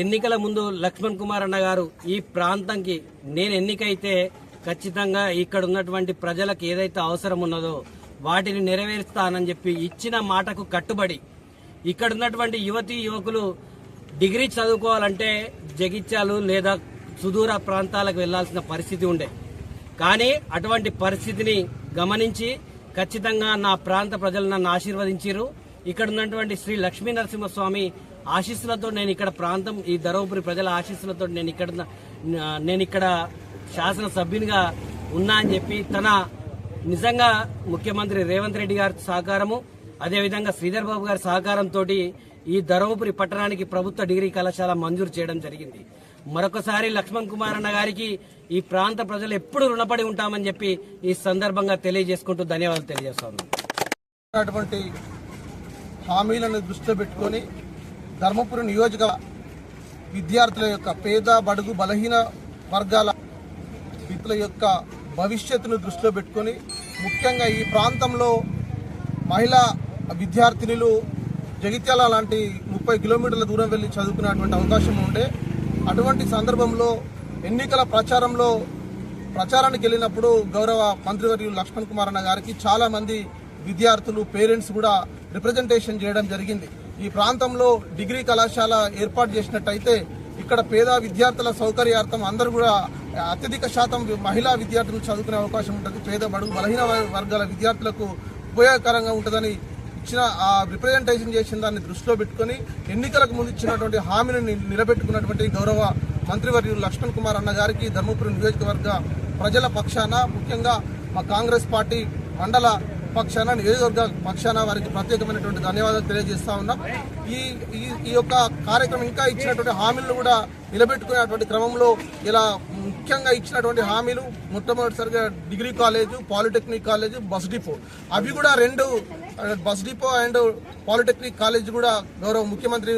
ఎన్నికల ముందు లక్ష్మణ్ కుమార్ అన్న గారు ఈ ప్రాంతంకి నేను ఎన్నికైతే ఖచ్చితంగా ఇక్కడ ఉన్నటువంటి ప్రజలకు ఏదైతే అవసరం ఉన్నదో వాటిని నెరవేరుస్తానని చెప్పి ఇచ్చిన మాటకు కట్టుబడి ఇక్కడ ఉన్నటువంటి యువతీ యువకులు డిగ్రీ చదువుకోవాలంటే జగిత్యాలు లేదా సుదూర ప్రాంతాలకు వెళ్ళాల్సిన పరిస్థితి ఉండే. కానీ అటువంటి పరిస్థితిని గమనించి ఖచ్చితంగా నా ప్రాంత ప్రజలు నన్ను ఆశీర్వదించారు ఇక్కడ ఉన్నటువంటి శ్రీ లక్ష్మీ నరసింహస్వామి ఆశీస్సులతో నేను ఇక్కడ ప్రాంతం ఈ ధర్మపురి ప్రజల ఆశీస్సులతో నేను ఇక్కడ నేను ఇక్కడ శాసనసభ్యునిగా ఉన్నా అని చెప్పి తన నిజంగా ముఖ్యమంత్రి రేవంత్ రెడ్డి గారి సహకారము అదేవిధంగా శ్రీధర్ బాబు గారి సహకారంతో ఈ ధర్మపురి పట్టణానికి ప్రభుత్వ డిగ్రీ కళాశాల మంజూరు చేయడం జరిగింది. మరొకసారి లక్ష్మణ్ కుమార్ అన్న గారికి ఈ ప్రాంత ప్రజలు ఎప్పుడు రుణపడి ఉంటామని చెప్పి ఈ సందర్భంగా తెలియజేసుకుంటూ ధన్యవాదాలు తెలియజేస్తాను. అటువంటి హామీలను దృష్టిలో పెట్టుకొని ధర్మపురి నియోజక విద్యార్థుల యొక్క పేద బడుగు బలహీన వర్గాల విద్యుల యొక్క భవిష్యత్తును దృష్టిలో పెట్టుకొని ముఖ్యంగా ఈ ప్రాంతంలో మహిళా విద్యార్థినులు జగిత్యాల లాంటి ముప్పై కిలోమీటర్ల దూరం వెళ్ళి చదువుకునేటువంటి అవకాశం ఉండే. అటువంటి సందర్భంలో ఎన్నికల ప్రచారంలో ప్రచారానికి వెళ్ళినప్పుడు గౌరవ మంత్రివర్యులు లక్ష్మణ్ కుమార్ అన్న గారికి చాలామంది విద్యార్థులు పేరెంట్స్ కూడా రిప్రజెంటేషన్ చేయడం జరిగింది. ఈ ప్రాంతంలో డిగ్రీ కళాశాల ఏర్పాటు చేసినట్టయితే ఇక్కడ పేద విద్యార్థుల సౌకర్యార్థం అందరూ కూడా అత్యధిక శాతం మహిళా విద్యార్థులు చదువుకునే అవకాశం ఉంటుంది. పేద బడుగు బలహీన వర్గాల విద్యార్థులకు ఉపయోగకరంగా ఉంటుందని ఇచ్చిన ఆ రిప్రజెంటేషన్ చేసిన దాన్ని దృష్టిలో పెట్టుకొని ఎన్నికలకు ముందు ఇచ్చినటువంటి హామీని నిలబెట్టుకున్నటువంటి గౌరవ మంత్రివర్యులు లక్ష్మణ్ కుమార్ అన్న గారికి ధర్మపురి నియోజకవర్గ ప్రజల పక్షాన ముఖ్యంగా మా కాంగ్రెస్ పార్టీ మండల పక్షాన నియోజకవర్గ పక్షాన వారికి ప్రత్యేకమైనటువంటి ధన్యవాదాలు తెలియజేస్తా ఉన్నాం. ఈ ఈ- ఈ యొక్క కార్యక్రమం ఇంకా ఇచ్చినటువంటి హామీలను కూడా నిలబెట్టుకునేటువంటి క్రమంలో ఇలా ముఖ్యంగా ఇచ్చినటువంటి హామీలు మొట్టమొదటిసారిగా degree college polytechnic college bus depot. అవి కూడా రెండు bus depot and polytechnic college కూడా గౌరవ ముఖ్యమంత్రి